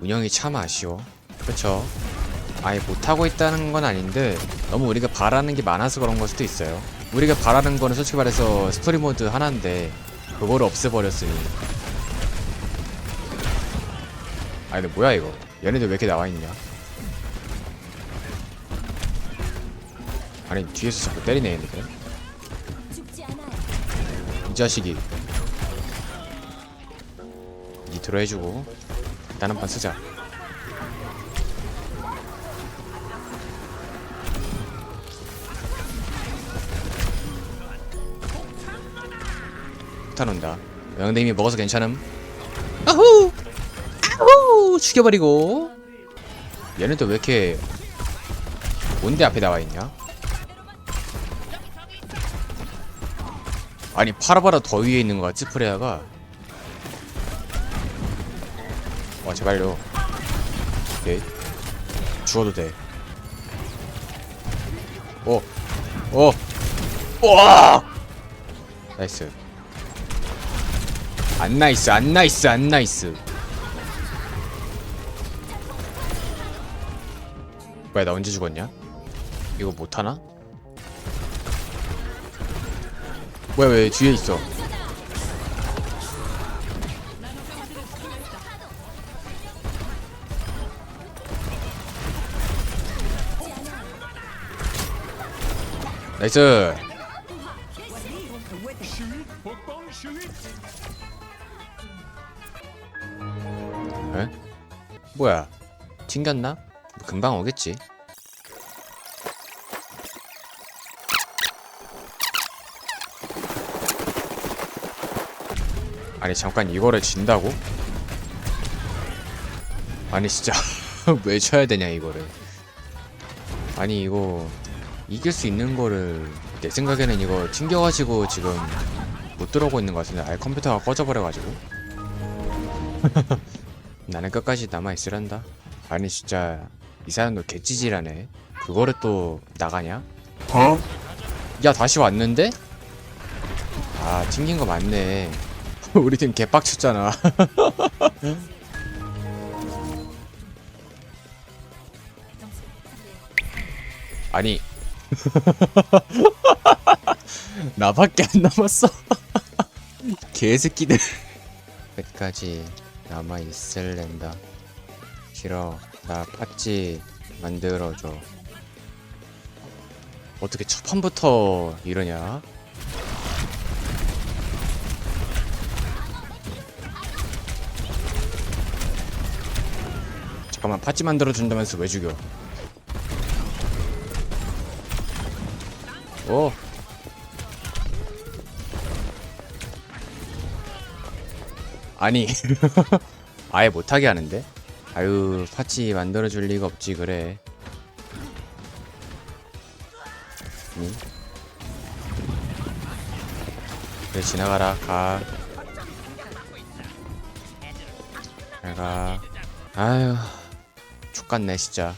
운영이 참 아쉬워. 그쵸? 아예 못하고 있다는 건 아닌데 너무 우리가 바라는 게 많아서 그런 걸 수도 있어요. 우리가 바라는 거는 솔직히 말해서 스토리 모드 하나인데 그거를 없애버렸으니 아니 근데 뭐야 이거 얘네들 왜 이렇게 나와있냐 아니 뒤에서 자꾸 때리네 얘네들. 이 자식이 니트로 해주고 일단 한판 쓰자. 폭탄 온다. 영대님이 먹어서 괜찮음? 아후! 아후! 죽여버리고. 얘네들 왜 이렇게 뭔데 앞에 나와있냐? 아니 파라바라 더 위에 있는 거 같지 프레아가 와 제발요 오케이 죽어도 돼 오! 오! 와! 나이스 안 나이스 안 나이스 안 나이스 뭐야 나 언제 죽었냐? 이거 못하나? 뭐야 왜 뒤에 있어 나이스 에? 뭐야 튕겼나? 금방 오겠지 아니 잠깐 이거를 진다고? 아니 진짜 왜 쳐야 되냐 이거를 아니 이거 이길 수 있는 거를 내 생각에는 이거 튕겨가지고 지금 못 들어오고 있는 것 같은데 아예 컴퓨터가 꺼져버려가지고 나는 끝까지 남아있으란다 아니 진짜 이 사람도 개찌질하네 그거를 또 나가냐? 어? 야 다시 왔는데? 아 튕긴 거 맞네 우리 팀 개빡쳤잖아 아니 나밖에 안 남았어. 개새끼들. 끝까지 남아 있을랜다. 싫어. 나 팥찌 만들어줘. 어떻게 첫 판부터 이러냐? 잠깐만 팥찌 만들어준다면서 왜 죽여 오 아니 아예 못하게 하는데? 아유 팥찌 만들어줄 리가 없지 그래. 니 그래 지나가라. 가. 내가. 아유 족같네 진짜